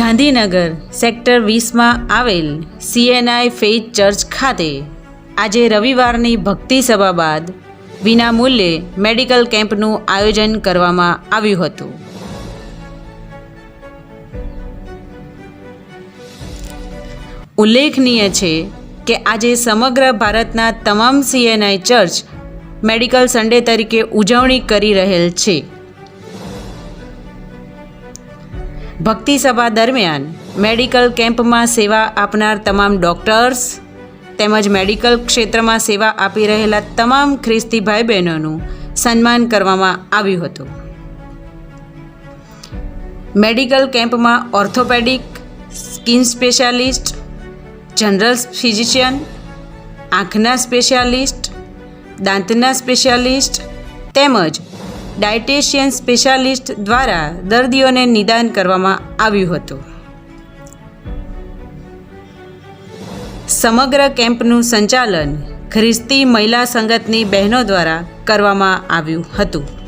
Gandhinagar sector વીસમાં આવેલ CNI faith church ખાતે આજે રવિવારની ભક્તિ સભા બાદ વિનામૂલ્યે મેડિકલ કેમ્પનું આયોજન કરવામાં આવ્યું હતું. ઉલ્લેખનીય છે કે આજે સમગ્ર ભારતના તમામ સીએનઆઈ ચર્ચ મેડિકલ સન્ડે તરીકે ઉજવણી કરી રહેલ છે. ભક્તિ સભા દરમિયાન મેડિકલ કેમ્પમાં સેવા આપનાર તમામ ડૉક્ટર્સ તેમજ મેડિકલ ક્ષેત્રમાં સેવા આપી રહેલા તમામ ખ્રિસ્તી ભાઈ બહેનોનું સન્માન કરવામાં આવ્યું હતું. મેડિકલ કેમ્પમાં orthopaedic, skin specialist, general physician, આંખના સ્પેશિયાલિસ્ટ, દાંતના સ્પેશિયાલિસ્ટ તેમજ ડાયટેશિયન સ્પેશિયાલિસ્ટ દ્વારા દર્દીઓને નિદાન કરવામાં આવ્યું હતું. સમગ્ર કેમ્પનું સંચાલન ખ્રિસ્તી મહિલા સંગતની બહેનો દ્વારા કરવામાં આવ્યું હતું.